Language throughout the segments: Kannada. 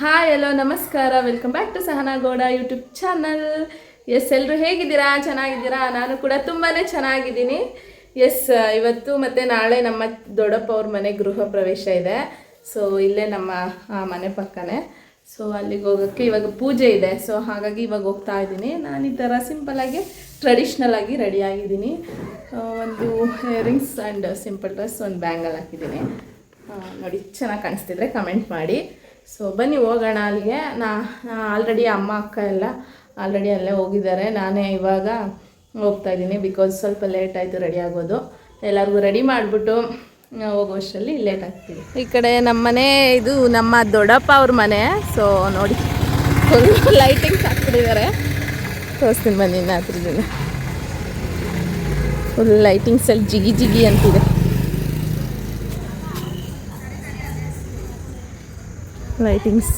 ಹಾಯ್ ಹಲೋ ನಮಸ್ಕಾರ. Welcome back to Sahana Gowda YouTube channel yes ಎಲ್ಲರೂ ಹೇಗಿದ್ದೀರಾ? ಚೆನ್ನಾಗಿದ್ದೀರಾ? ನಾನು ಕೂಡ ತುಂಬಾ ಚೆನ್ನಾಗಿದ್ದೀನಿ. ಎಸ್ ಇವತ್ತು ಮತ್ತು ನಾಳೆ ನಮ್ಮ ದೊಡ್ಡಪ್ಪ ಅವ್ರ ಮನೆ ಗೃಹ ಪ್ರವೇಶ ಇದೆ. ಸೊ ಇಲ್ಲೇ ನಮ್ಮ ಮನೆ ಪಕ್ಕನೇ. ಸೊ ಅಲ್ಲಿಗೆ ಹೋಗೋಕ್ಕೆ ಇವಾಗ ಪೂಜೆ ಇದೆ. ಸೊ ಹಾಗಾಗಿ ಇವಾಗ ಹೋಗ್ತಾ ಇದ್ದೀನಿ. ನಾನು ಈ ಥರ ಸಿಂಪಲ್ಲಾಗಿ ಟ್ರೆಡಿಷ್ನಲ್ ಆಗಿ ರೆಡಿ ಆಗಿದ್ದೀನಿ. ಒಂದು ಇಯರಿಂಗ್ಸ್ ಆ್ಯಂಡ್ ಸಿಂಪಲ್ ಡ್ರೆಸ್ ಒಂದು ಬ್ಯಾಂಗಲ್ ಹಾಕಿದ್ದೀನಿ. ನೋಡಿ, ಚೆನ್ನಾಗಿ ಕಾಣಿಸ್ತಿದ್ರೆ ಕಮೆಂಟ್ ಮಾಡಿ. ಸೊ ಬನ್ನಿ ಹೋಗೋಣ ಅಲ್ಲಿಗೆ. ನಾ ಆಲ್ರೆಡಿ ಅಮ್ಮ, ಅಕ್ಕ ಎಲ್ಲ ಆಲ್ರೆಡಿ ಅಲ್ಲೇ ಹೋಗಿದ್ದಾರೆ. ನಾನೇ ಇವಾಗ ಹೋಗ್ತಾ ಇದ್ದೀನಿ ಬಿಕಾಸ್ ಸ್ವಲ್ಪ ಲೇಟ್ ಆಯಿತು ರೆಡಿ ಆಗೋದು. ಎಲ್ಲರಿಗೂ ರೆಡಿ ಮಾಡಿಬಿಟ್ಟು ಹೋಗೋಷ್ಟರಲ್ಲಿ ಲೇಟ್ ಆಗ್ತೀವಿ. ಈ ಕಡೆ ನಮ್ಮ ಮನೆ, ಇದು ನಮ್ಮ ದೊಡ್ಡಪ್ಪ ಅವ್ರ ಮನೆ. ಸೊ ನೋಡಿ ಲೈಟಿಂಗ್ಸ್ ಹಾಕ್ಬಿಟ್ಟಿದ್ದಾರೆ. ತೋರಿಸ್ತೀನಿ ಬನ್ನಿ ಇನ್ನು ದಿನ ಫುಲ್ ಲೈಟಿಂಗ್ಸಲ್ಲಿ ಜಿಗಿ ಜಿಗಿ ಅಂತಿದೆ. ಲೈಟಿಂಗ್ಸ್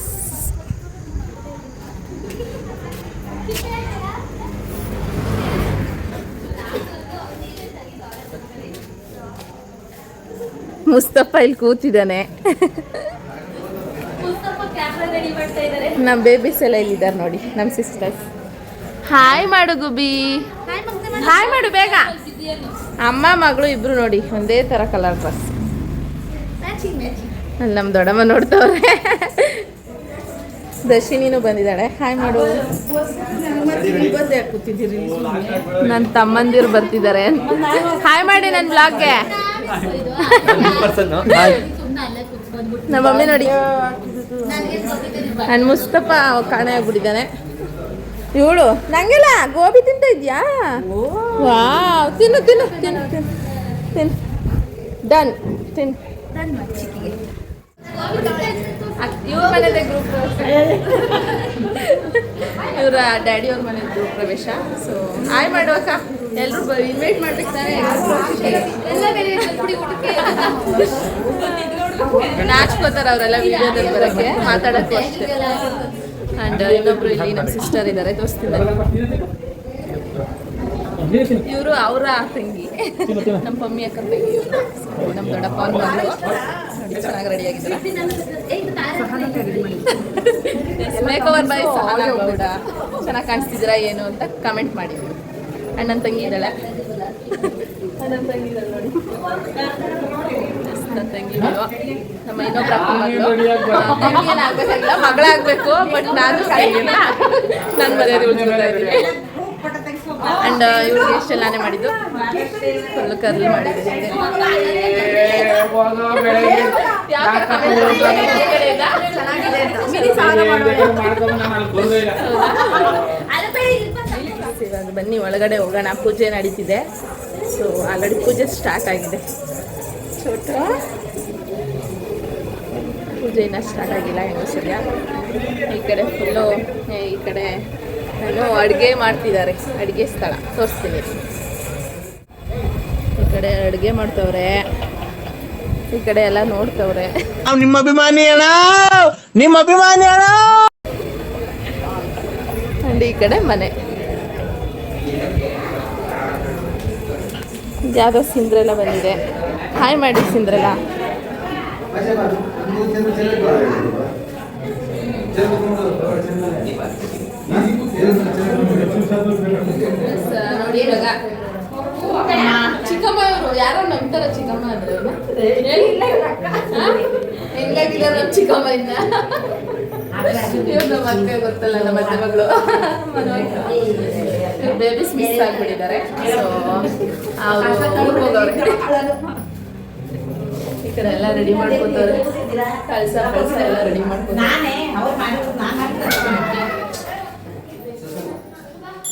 ಮುಸ್ತಫ ಇಲ್ಲಿ ಕೂತಿದ್ದಾನೆ. ನಮ್ಮ ಬೇಬೀಸ್ ಎಲ್ಲ ಇಲ್ಲಿದ್ದಾರೆ ನೋಡಿ ನಮ್ಮ ಸಿಸ್ಟರ್ಸ್ ಹಾಯ್ ಮಾಡು ಗುಬಿ ಹಾಯ್ ಮಾಡು. ಬೇಗ. ಅಮ್ಮ ಮಗಳು ಇಬ್ರು ನೋಡಿ ಒಂದೇ ಥರ ಕಲರ್ ಡ್ರೆಸ್ ಅಲ್ಲಿ ನಮ್ಮ ದೊಡ್ಡಮ್ಮ ನೋಡ್ತವ್ರೆ. ದರ್ಶಿನಿನೂ ಬಂದಿದ್ದಾಳೆ. ಹಾಯ್ ಮಾಡು. ನನ್ನ ತಮ್ಮಂದಿರು ಬರ್ತಿದ್ದಾರೆ ಹಾಯ್ ಮಾಡಿ ನನ್ನ ಬ್ಲಾಗ್ಗೆ ನಮ್ಮ ಮಮ್ಮಿ ನೋಡಿ. ನನ್ನ ಮುಸ್ತಪ್ಪ ಕಾಣೆ ಆಗ್ಬಿಟ್ಟಿದ್ದಾನೆ. ಇವಳು, ನಂಗೆಲ್ಲ ಗೋಬಿ ತಿಂತ ಇದ್ಯಾ? ವಾವ್ ತಿನ್ನು ತಿನ್ನು ತಿನ್ನು ತಿನ್ನು ತಿನ್ನು. ಡನ್ ತಿನ್ನು. ಇವ್ರ ಮನೆದೇ ಗ್ರೂಪ್ ಇವರ ಡ್ಯಾಡಿ ಅವ್ರ ಮನೆ ಗ್ರೂಪ್ ಪ್ರವೇಶ. ಸೊ ಹಾಯ್ ಮಾಡುವಕ್ಕ. ಎಲ್ಲರೂ ಇನ್ವೈಟ್ ಮಾಡ್ಬೇಕು ತಾನೇ? ನಾಚ್ಕೋತಾರೆ ಅವರೆಲ್ಲ ವಿಡಿಯೋದಲ್ಲಿ ಬರೋಕ್ಕೆ ಮಾತಾಡೋಕ್ಕೂ ಅಷ್ಟೇ. ಆ್ಯಂಡ್ ಇನ್ನೊಬ್ರು ಇಲ್ಲಿ ನಮ್ಮ ಸಿಸ್ಟರ್ ಇದ್ದಾರೆ ತೋರಿಸ್ತಿದ್ದಾರೆ ಇವರು ಅವರ ತಂಗಿ. ನಮ್ಮ ಪಮ್ಮಿ ಅಕ್ಕ ತಂಗಿ. ನಮ್ಮ ದೊಡ್ಡಪ್ಪ ಅವ್ರ ನೋಡಿ ಚೆನ್ನಾಗಿ ರೆಡಿ ಆಗಿದ್ದಾರೆ. Makeover by Sahana Gowda. ಚೆನ್ನಾಗಿ ಕಾಣಿಸ್ತಿದ್ದೀರಾ ಏನು ಅಂತ ಕಮೆಂಟ್ ಮಾಡಿ. ಅಣ್ಣನ ತಂಗಿ ಇದ್ದಾಳೆ. ನನ್ನ ತಂಗಿ ಇದ್ದಾಳೆ ನೋಡಿ. ನನ್ನ ತಂಗಿ ನಮ್ಮ ಇನ್ನೊಬ್ಬರ ಮಗಳು. ಮಗಳಾಗಬೇಕು ಬಟ್ ನಾನು ಕಾಯಿಲ್ಲ ನನ್ನ ಮನೆಯಲ್ಲಿ ಇದ್ದೀವಿ ಅಂಡ್ ಇವ್ರಿಗೆ ಎಷ್ಟು ಎಲ್ಲಾನೇ ಮಾಡಿದ್ದು. ಫುಲ್ ಕರ್ಲ್ ಮಾಡಿದ್ದು. ಇವಾಗ ಬನ್ನಿ, ಒಳಗಡೆ ಹೋಗೋಣ. ಪೂಜೆ ನಡೀತಿದೆ. ಸೊ ಆಲ್ರೆಡಿ ಪೂಜೆ ಸ್ಟಾರ್ಟ್ ಆಗಿದೆ. ಚೋಟ ಪೂಜೆ ಇನ್ನೂ ಸ್ಟಾರ್ಟ್ ಆಗಿಲ್ಲ ಸದ್ಯ ಈ ಕಡೆ ಫುಲ್ಲು ಈ ಕಡೆ ಏನು ಅಡುಗೆ ಮಾಡ್ತಿದ್ದಾರೆ. ಅಡುಗೆ ಸ್ಥಳ. ತೋರಿಸ್ತೀನಿ. ಈ ಕಡೆ ಅಡುಗೆ ಮಾಡ್ತವ್ರೆ. ಈ ಕಡೆ ಎಲ್ಲ ನೋಡ್ತವ್ರೆ. ನಿಮ್ಮ ಅಭಿಮಾನಿ ಅಣ್ಣ! ನಿಮ್ಮ ಅಭಿಮಾನಿ ಅಣ್ಣ! ಅಂಡ್ ಈ ಕಡೆ ಮನೆ. ಯಾವುದೋ ಸಿಂದ್ರೆಲ್ಲ ಬಂದಿದೆ. ಹಾಯ್ ಮಾಡಿ ಸಿಂದ್ರೆಲ್ಲ ನೋಡಿ ಚಿಕ್ಕಮ್ಮ ಅವರು ಯಾರೋ ನಂಬ್ತಾರ ಚಿಕ್ಕಮ್ಮ ಅಂದ್ರೆ ಹೆಂಗಾಗಿಲ್ಲ ನಮ್ ಚಿಕ್ಕಮ್ಮ ಇವ್ರು ನಮ್ಮ ಅಕ್ಕ ಗೊತ್ತಲ್ಲ ನಮ್ಮ ಅತ್ತೆ ಮಗಳು. ಬೇಬಿಸ್ ಮಿಸ್ ಆಗ್ಬಿಟ್ಟಿದ್ದಾರೆ. ಈ ಕಡೆ ಎಲ್ಲ ರೆಡಿ ಮಾಡ್ಕೊತಾರೆ ಕಳ್ಸ ಕಳ್ಸ ಎಲ್ಲ ರೆಡಿ ಮಾಡ್ಕೋತಾರೆ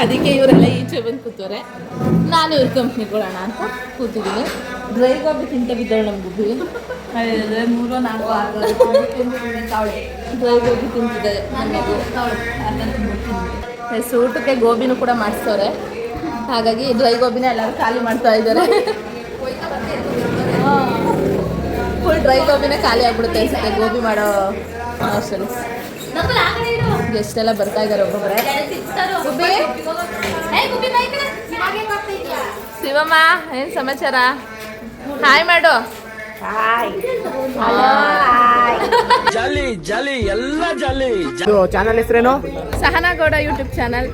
ಅದಕ್ಕೆ ಇವರೆಲ್ಲ ಈಚೆ ಬಂದು ಕೂತವ್ರೆ. ನಾನು ಇವ್ರ ಕಂಪ್ನಿಗಳಣ ಅಂತ ಕೂತಿದ್ದೀನಿ. ಡ್ರೈ ಗೋಬಿ ತಿಂತ ಬಿದ್ದಾಳೆ ನಮ್ಮ ಗುಬ್ಬಿ ಮೂರು ನಾಲ್ಕು ಆರು ಡ್ರೈ ಗೋಬಿ ತಿಂತಿದೆ ನನಗೂ ಊಟಕ್ಕೆ ಗೋಬಿನೂ ಕೂಡ ಮಾಡಿಸ್ತವ್ರೆ. ಹಾಗಾಗಿ ಡ್ರೈ ಗೋಬಿನ ಎಲ್ಲರೂ ಖಾಲಿ ಮಾಡ್ತಾ ಇದ್ದಾರೆ. ಫುಲ್ ಡ್ರೈ ಗೋಬಿನೇ ಖಾಲಿ ಆಗ್ಬಿಡುತ್ತೆ ಅನ್ಸುತ್ತೆ ಗೋಬಿ ಮಾಡೋ ಅಷ್ಟರಲ್ಲಿ ಎಷ್ಟೆಲ್ಲ ಬರ್ತಾ ಇದ್ದಾರೆ ಒಬ್ಬೊಬ್ಬರೇ ಶಿವಮ್ಮ ಏನ್ ಸಮಾಚಾರ? ಹಾಯ್ ಮಾಡು. ಜಾಲಿ ಜಾಲಿ ಎಲ್ಲ ಜಾಲಿ. ಚಾನಲ್ ಹೆಸರೇನು? ಸಹನಾಗೌಡ ಯೂಟ್ಯೂಬ್ ಚಾನಲ್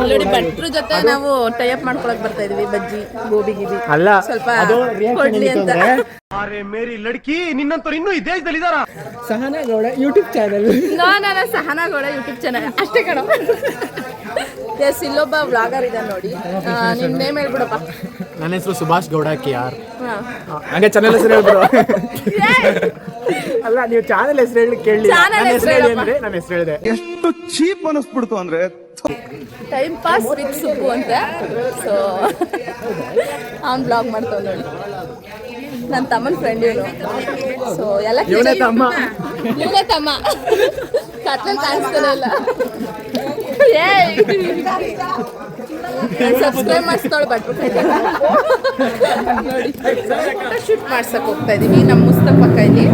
ಆಲ್ರೆಡಿ ಭಟ್ರ ಜೊತೆ ನಾವು ಟೈಅಪ್ ಮಾಡ್ಕೊಳಕ್ ಬರ್ತಾ ಇದೀವಿ ಬಜ್ಜಿ ಗೋಬಿ ಗಿಬಿ. ಅಲ್ಲ ಸ್ವಲ್ಪ ಕೊಡ್ಲಿ ಅಂತ. ಅರೆ ಮೇರಿ ಲಡ್ಕಿ ನಿನ್ನಂತವ್ರು ಇನ್ನೂ ಈ ದೇಶದಲ್ಲಿ ಇದಾರ? ಸಹನಗೌಡ ಯೂಟ್ಯೂಬ್ ಚಾನಲ್ ನಾನು ಸಹನಾಗೌಡ ಯೂಟ್ಯೂಬ್ ಚಾನಲ್ ಅಷ್ಟೇ ಕಣ. ಎಸ್ ಇಲ್ಲೊಬ್ಬ ವ್ಲಾಗರ್ ಇದೆ ನೋಡಿ. ನಿನ್ನ ನಿನ್ ನೇಮ್ ಹೇಳ್ಬಿಡಪ್ಪ. ನನ್ನ ಹೆಸರು ಸುಭಾಷ್ ಗೌಡ ಕೆ ಆರ್. ಹಾ. ಹಂಗೆ ಚಾನಲ್ ಹೆಸರು ಹೇಳ್ಬಿಡು. ಅಲ್ಲ ನೀವು ಚಾನಲ್ ಹೆಸರು ಹೇಳಿ ಕೇಳಿ. Channel ನನ್ನ ಹೆಸ್ರು ಹೇಳಿ. ಅಂದ್ರೆ ನನ್ನ ಹೆಸರು ಹೇಳಿದೆ. ಎಷ್ಟು ಚೀಪ್ ಅನಿಸ್ಬಿಡ್ತು ಅಂದ್ರೆ ಟೈಮ್ ಪಾಸ್ ವಿತ್ ಸುಬ್ಬು ಅಂತ ಸೊ ಅವ್ನು ಬ್ಲಾಗ್ ಮಾಡ್ತಾವ್ ನೋಡಿ. ನನ್ನ ತಮ್ಮನ ಫ್ರೆಂಡ್ ಇವನು. ಸೊ ಎಲ್ಲ ಇವನೇ ತಮ್ಮ. ಇವನೇ ತಮ್ಮ. ಕತ್ಲಲ್ಲಿ ಕಾಣಿಸ್ತಾನೆ ಇಲ್ಲ. ಸಬ್ಸ್ಕ್ರೈಬ್ ಮಾಡಿಸ್ತಾಳೆ ಬಟ್ ಫೋಟೋಶೂಟ್ ಫೋಟೋ ಶೂಟ್ ಮಾಡ್ಸಕ್ ಹೋಗ್ತಾ ಇದೀವಿ ನಮ್ಮ ಮುಸ್ತಫ ಕೈಲಿ.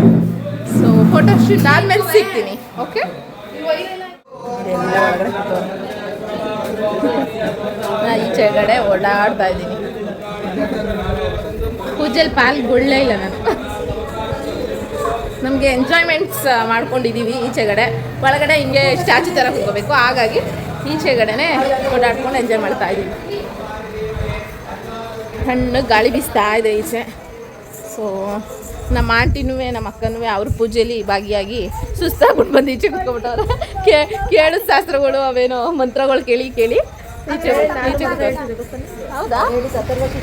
ಸೊ ಫೋಟೋ ಶೂಟ್ ಆದ್ಮೇಲೆ ಸಿಗ್ತೀನಿ ಓಕೆ ನಾ ಈಚೆಗಡೆ ಓಡಾಡ್ತಾ ಇದ್ದೀನಿ ಪೂಜೆಲಿ ಪಾಲ್ಗೊಳ್ಳೇ ಇಲ್ಲ ನಾನು. ನಮಗೆ ಎಂಜಾಯ್ಮೆಂಟ್ಸ್ ಮಾಡ್ಕೊಂಡಿದ್ದೀವಿ ಈಚೆಗಡೆ. ಒಳಗಡೆ ಹಿಂಗೆ ಸ್ಟ್ಯಾಚು ಥರ ಹೋಗಬೇಕು ಹಾಗಾಗಿ ಈಚೆಗಡೆನೆ ಓಡಾಡ್ಕೊಂಡು ಎಂಜಾಯ್ ಮಾಡ್ತಾ ಇದ್ದೀವಿ ಹಣ್ಣು ಗಾಳಿ ಬೀಸ್ತಾ ಇದೆ ಈಚೆ. ಸೊ ನಮ್ಮ ಆಂಟಿನೂ ನಮ್ಮ ಅಕ್ಕನೂ ಅವ್ರ ಪೂಜೆಯಲ್ಲಿ ಭಾಗಿಯಾಗಿ ಸುಸ್ತಾಗ್ಬಿಟ್ಟು ಬಂದು ಈಚೆ ಕುತ್ಕೊಬಿಟ್ಟವ್ರೆ. ಕೇ, ಕೇಳು ಶಾಸ್ತ್ರಗಳು ಅವೇನೋ ಮಂತ್ರಗಳು ಕೇಳಿ ಕೇಳಿ. ಈಚೆ ಹೌದಾ?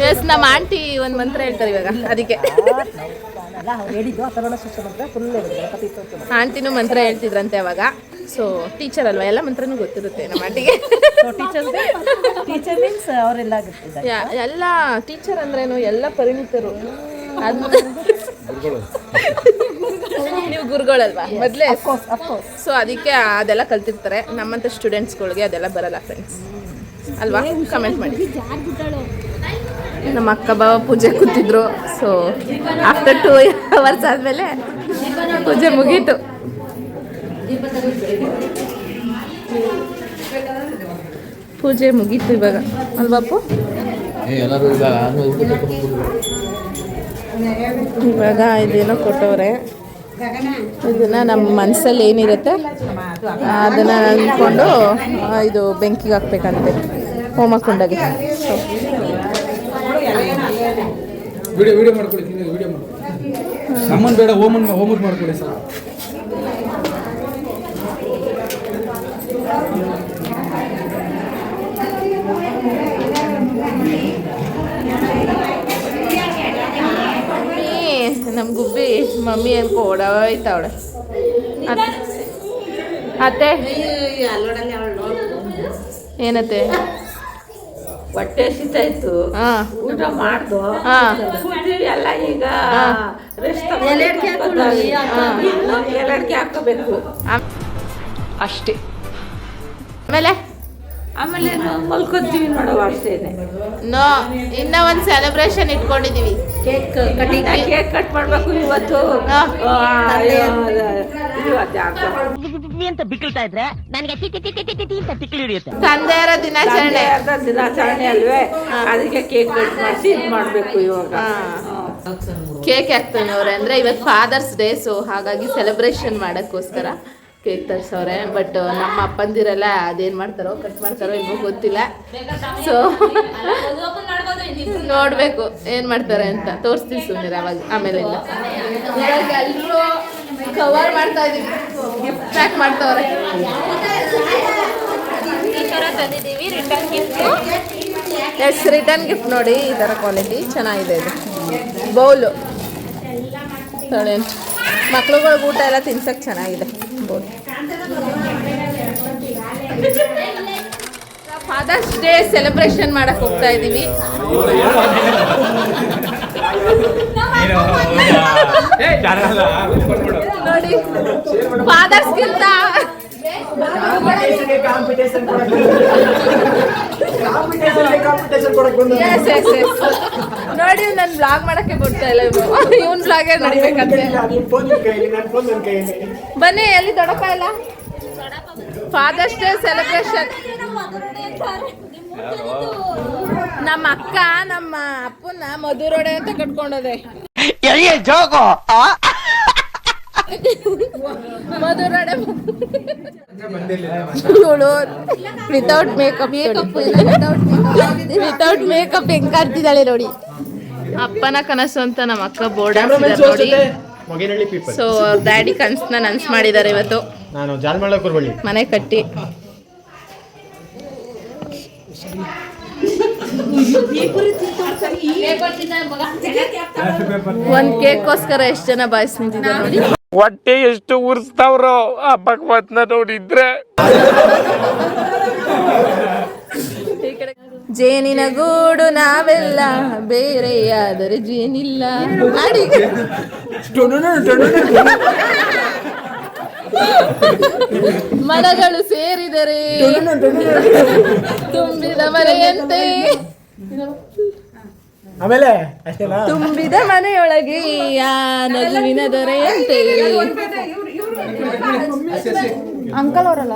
ಎಸ್ ನಮ್ಮ ಆಂಟಿ ಒಂದು ಮಂತ್ರ ಹೇಳ್ತಾರೆ ಇವಾಗ, ಅದಕ್ಕೆ. ಆಂಟಿನೂ ಮಂತ್ರ ಹೇಳ್ತಿದ್ರಂತೆ ಅವಾಗ. ಸೊ ಟೀಚರ್ ಅಲ್ವಾ? ಎಲ್ಲ ಮಂತ್ರನೂ ಗೊತ್ತಿರುತ್ತೆ ನಮ್ಮ ಆಂಟಿಗೆ. ಟೀಚರ್ ಮೀನ್ಸ್ ಅವರೆಲ್ಲ ಗೊತ್ತಿದ್ದಾರೆ ಎಲ್ಲ ಟೀಚರ್ ಅಂದ್ರೇನು ಎಲ್ಲ ಪರಿಣಿತರು. ನೀವು ಗುರುಗಳಲ್ವಾ? ಮೊದಲೇ. ಸೊ ಅದಕ್ಕೆ ಅದೆಲ್ಲ ಕಲ್ತಿರ್ತಾರೆ. ನಮ್ಮಂಥ ಸ್ಟೂಡೆಂಟ್ಸ್ಗಳಿಗೆ ಅದೆಲ್ಲ ಬರಲ್ಲ ಫ್ರೆಂಡ್ಸ್ ಅಲ್ವಾ? ಕಮೆಂಟ್ ಮಾಡಿ. ನಮ್ಮ ಅಕ್ಕ ಬಾವ ಪೂಜೆ ಕೂತಿದ್ರು. ಸೊ ಆಫ್ಟರ್ ಟೂ ಅವರ್ಸ್ ಆದಮೇಲೆ ಪೂಜೆ ಮುಗೀತು. ಪೂಜೆ ಮುಗೀತು ಇವಾಗ. ಅಲ್ವಾಪು ಇವಾಗ ಇದೇನೋ ಕೊಟ್ಟವ್ರೆ. ಇದನ್ನ ನಮ್ಮ ಮನಸ್ಸಲ್ಲಿ ಏನಿರುತ್ತೆ ಅದನ್ನ ಅಂದ್ಕೊಂಡು ಇದು ಬೆಂಕಿಗೆ ಹಾಕ್ಬೇಕಂತೆ. ಹೋಮಕುಂಡಗೆ ಸೊ ವಿಡಿಯೋ ವಿಡಿಯೋ ಮಾಡ್ಕೊಳ್ಳಿ ನೀವು ವಿಡಿಯೋ ಮಾಡ್ಕೊಳ್ಳಿ ನಮ್ಮನ್ನು ಬೇಡ ಓಮನ್ ಹೋಮ್ವರ್ಕ್ ಮಾಡ್ಕೊಳ್ಳಿ ಸರ್. ಮಮ್ಮಿ ನಮ್ಮ ಗುಬ್ಬಿ ಮಮ್ಮಿ ಅನ್ಕೋ ಓಡಾಯ್ತಾವಳೆ ಅತ್ತೆ? ಏನತ್ತೆ? ಹೊಟ್ಟೆ ಹಸಿತಾಯ್ತು ಹಾ. ಊಟ ಮಾಡ್ದು. ಹಾ. ಎಲ್ಲ ಈಗ ಎಲ್ಲಡ್ಕೆ ಹಾಕೋಬೇಕು ಅಷ್ಟೇ. ಆಮೇಲೆ? ಆಮೇಲೆ ಮಲ್ಕೋತೀವಿ ಮಲ್ಕೊತೀವಿ ನೋಡುವ ಅಷ್ಟೇನೆ. ನೋ ಇನ್ನ ಒಂದು ಸೆಲೆಬ್ರೇಷನ್ ಇಟ್ಕೊಂಡಿದೀವಿ. ಕೇಕ್ ಕಟಿಂಗ್ ಕೇಕ್ ಕಟ್ ಮಾಡ್ಬೇಕು ಇವತ್ತು. ಅಂತ. ಬಿಕ್ಕಳ್ತಾ ಇದ್ರೆ ನನಗೆ ಅಂತ ತಿಕ್ಲಿ ಹಿಡಿಯುತ್ತೆ. ತಂದೆಯರ ದಿನಾಚರಣೆ. ಅರ್ಧ ದಿನಾಚರಣೆ ಅಲ್ವೇ? ಅದಕ್ಕೆ ಕೇಕ್ ಕಟ್ ಮಾಡಿಸಿ ಇದು ಮಾಡಬೇಕು ಇವಾಗ. ಕೇಕ್ ಹಾಕ್ತಾನೆ ಅವ್ರೆ. ಅಂದ್ರೆ ಇವತ್ತು ಫಾದರ್ಸ್ ಡೇ ಸೊ ಹಾಗಾಗಿ ಸೆಲೆಬ್ರೇಷನ್ ಮಾಡೋಕ್ಕೋಸ್ಕರ ಕೇಕ್ ತರ್ಸವ್ರೆ. ಬಟ್ ನಮ್ಮ ಅಪ್ಪಂದಿರೆಲ್ಲ ಅದೇನ್ ಮಾಡ್ತಾರೋ ಕಟ್ ಮಾಡ್ತಾರೋ ಇನ್ನೂ ಗೊತ್ತಿಲ್ಲ. ಸೊ ನೋಡ್ಬೇಕು ಏನು ಮಾಡ್ತಾರೆ ಅಂತ. ತೋರಿಸ್ತೀವಿ ಸುಮ್ಮನೆ ಅವಾಗ. ಆಮೇಲೆ ಎಲ್ಲರೂ ಕವರ್ ಮಾಡ್ತಾ ಇದೀವಿ ಗಿಫ್ಟ್ ಪ್ಯಾಕ್ ಮಾಡ್ತಾವ್ರೆ. ಎಸ್ ರಿಟರ್ನ್ ಗಿಫ್ಟ್ ನೋಡಿ ಈ ಥರ ಕ್ವಾಲಿಟಿ ಚೆನ್ನಾಗಿದೆ ಇದು. ಬೌಲು ಮಕ್ಳುಗಳಿಗೆ ಊಟ ಎಲ್ಲ ತಿನ್ಸಕ್ಕೆ ಚೆನ್ನಾಗಿದೆ. ಬೌಲ್ ಫಾದರ್ಸ್ ಡೇ ಸೆಲೆಬ್ರೇಷನ್ ಮಾಡಕ್ ಹೋಗ್ತಾ ಇದೀವಿ ನೋಡಿ. Competition yes. ನೋಡಿ ನಾನು ಬ್ಲಾಗ್ ಮಾಡಕ್ಕೆ ಬರ್ತಾ ಇಲ್ಲ ಇವನ್. ಬ್ಲಾಗೇ ನಡಿಬೇಕಂತೆ? ನಿಮ್ ಫೋನ್ ನಿನ್ ಕೈಯಲ್ಲಿ ನನ್ನ ಫೋನ್ ನನ್ನ ಕೈಯಲ್ಲಿ. ಬನ್ನಿ ಎಲ್ಲಿ ದೊಡಪ್ಪ ಇಲ್ಲ ಫಾದರ್ಸ್ ಡೇ ಸೆಲೆಬ್ರೇಷನ್ ನಮ್ಮ ಅಕ್ಕ ನಮ್ಮ ಅಪ್ಪನ ಮಧುರೋಡೆ ಅಂತ ಕಟ್ಕೊಂಡದೆ ಮಧುರೋಡೆ. ಇವಳು ವಿತೌಟ್ ಮೇಕಪ್ ವಿತೌಟ್ ಮೇಕಪ್ ಹೆಂಗ್ ಕಾಡ್ತಿದ್ದಾಳೆ ನೋಡಿ. ಅಪ್ಪನ ಕನಸು ಅಂತ ನಮ್ಮ ಅಕ್ಕ ಬೋರ್ಡ್ ನೋಡಿ. ಸೊ ಡ್ಯಾಡಿ ಕನ್ಸನ್ನ ನನ್ಸ್ ಮಾಡಿದ್ದಾರೆ ಇವತ್ತು. ನಾನು ಜಾಲ್ಮಳ ಕುರ್ಬಳ್ಳಿ ಮನೆ ಕಟ್ಟಿ. ಒಂದ್ ಕೇಕ್ಗೋಸ್ಕರ ಎಷ್ಟ್ ಜನ ಬಾಯ್ಸ್ ನಿಂತಿದ್ದಾರೆ ಹೊಟ್ಟೆ ಎಷ್ಟು ಉರ್ಸ್ತಾವ್ರೋ ಆ ಭಗವತ್ನ ನೋಡಿದ್ರೆ. ಜೇನಿನ ಗೂಡು ನಾವೆಲ್ಲ ಬೇರೆ ಆದರೆ ಜೇನಿಲ್ಲ ಮನಗಳು ಸೇರಿದರೆ. ತುಂಬಿದ ಮನೆಯಂತೆ. ಆಮೇಲೆ ಅಷ್ಟೇನಾ ತುಂಬಿದ ಮನೆಯೊಳಗೆ ಆ ನಗುವಿನ ದೊರೆಯಂತೆ ಅಂಕಲ್ ಅವರಲ್ಲ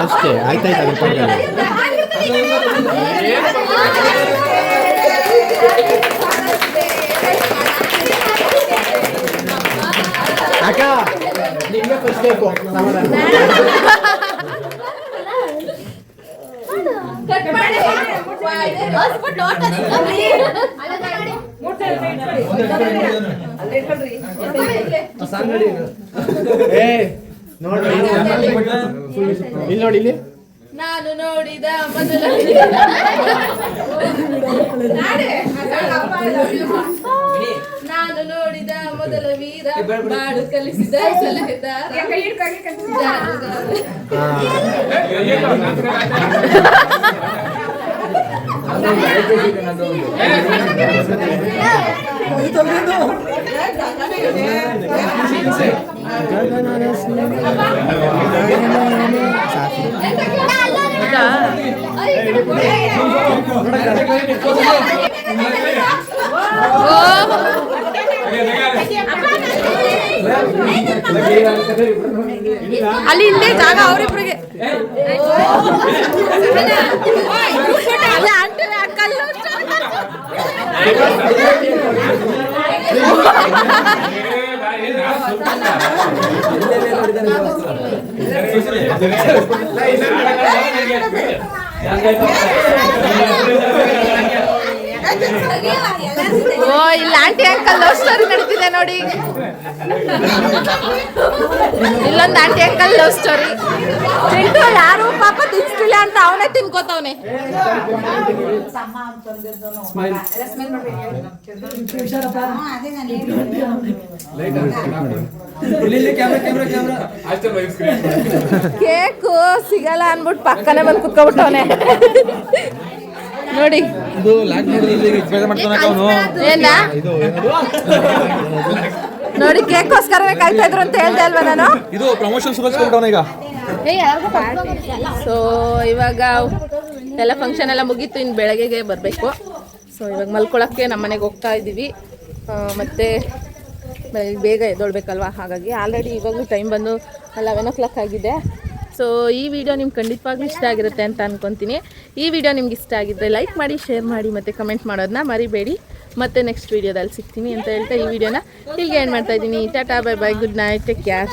ಅಷ್ಟೇ ಆಯ್ತಾಯ್ತು ನಿಮ್ಗೆ ಫಸ್ಟ್ ಬೇಕು ಸಮಾಧಾನ ಏ ನೋಡಿ ಇಲ್ಲಿ ನೋಡಿ ಇಲ್ಲಿ. ನಾನು ನೋಡಿದ ಮೊದಲ ನಾನು ನೋಡಿದ ಮೊದಲ ವೀರ ಬಾಡು ಕಲಿಸಿದ ಸಲಹೆದಾರ ಜಾರುಗಾರ. ಅಲ್ಲಿ ಹಿಂದೆ ಜಾಗ ಅವರಿಬ್ರಿಗೆ. ಓ ಇಲ್ಲ ಆಂಟಿ ಅಂಕಲ್ ಲವ್ ಸ್ಟೋರಿ ನಡೀತಿದೆ ನೋಡಿ ಇಲ್ಲೊಂದು aunty uncle love story Chintu ಯಾರು? ಪಾಪ ತಿನ್ಸ್ತಿಲ್ಲ ಅಂತ ಅವನೇ ತಿನ್ಕೋತಾವನೆ. ಕ್ಯಾಮ್ರಾ ಕ್ಯಾಮ್ರಾ ಕ್ಯಾಮ್ರಾ ಕೇಕು ಸಿಗಲ್ಲ ಅನ್ಬಿಟ್ಟು ಪಕ್ಕನೆ ಬಂದು ಕುತ್ಕೊಬಿಟ್ಟವನೆ. ನೋಡಿ. ಇದು ಲಾಕ್ ನೋಡಿ ಕೇಕ್ ಮಾಡ್ತಾನೆ ಅವನು. ಏನ ನೋಡಿ ಕೇಕ್ಗೋಸ್ಕರವೇ ಕಾಯ್ತಾ ಇದ್ರು ಅಂತ ಹೇಳ್ದೆ ಅಲ್ವಾ ನಾನು? ಇದು ಪ್ರಮೋಷನ್ ಸುಧಾರಿಸ್ಕೊಂಡವನ ಈಗ. ಸೊ ಇವಾಗ ಎಲ್ಲ ಫಂಕ್ಷನ್ ಎಲ್ಲ ಮುಗೀತು ಇನ್ನು ಬೆಳಗ್ಗೆಗೆ ಬರಬೇಕು. ಸೊ ಇವಾಗ ಮಲ್ಕೊಳಕ್ಕೆ ನಮ್ಮ ಮನೆಗೆ ಹೋಗ್ತಾ ಇದ್ದೀವಿ. ಮತ್ತು ಮತ್ತೆ ಬೆಳಗ್ಗೆ ಬೇಗ ಎದ್ದೊಳ್ಬೇಕಲ್ವಾ? ಹಾಗಾಗಿ ಆಲ್ರೆಡಿ ಇವಾಗಲೂ ಟೈಮ್ ಬಂದು ಲೆವೆನ್ ಓ ಕ್ಲಾಕ್ ಆಗಿದೆ. ಸೊ ಈ ವಿಡಿಯೋ ನಿಮ್ಗೆ ಖಂಡಿತವಾಗ್ಲೂ ಇಷ್ಟ ಆಗಿರುತ್ತೆ ಅಂತ ಅನ್ಕೊತೀನಿ. ಈ ವಿಡಿಯೋ ನಿಮ್ಗೆ ಇಷ್ಟ ಆಗಿದ್ದರೆ ಲೈಕ್ ಮಾಡಿ ಶೇರ್ ಮಾಡಿ ಮತ್ತು ಕಮೆಂಟ್ ಮಾಡೋದನ್ನ ಮರಿಬೇಡಿ. ಮತ್ತೆ ನೆಕ್ಸ್ಟ್ ವಿಡಿಯೋದಲ್ಲಿ ಸಿಗ್ತೀನಿ ಅಂತ ಹೇಳ್ತಾ ಈ ವಿಡಿಯೋನ ಹೀಗೆ ಏನು ಮಾಡ್ತಾ ಇದ್ದೀನಿ. Tata bye bye good night take care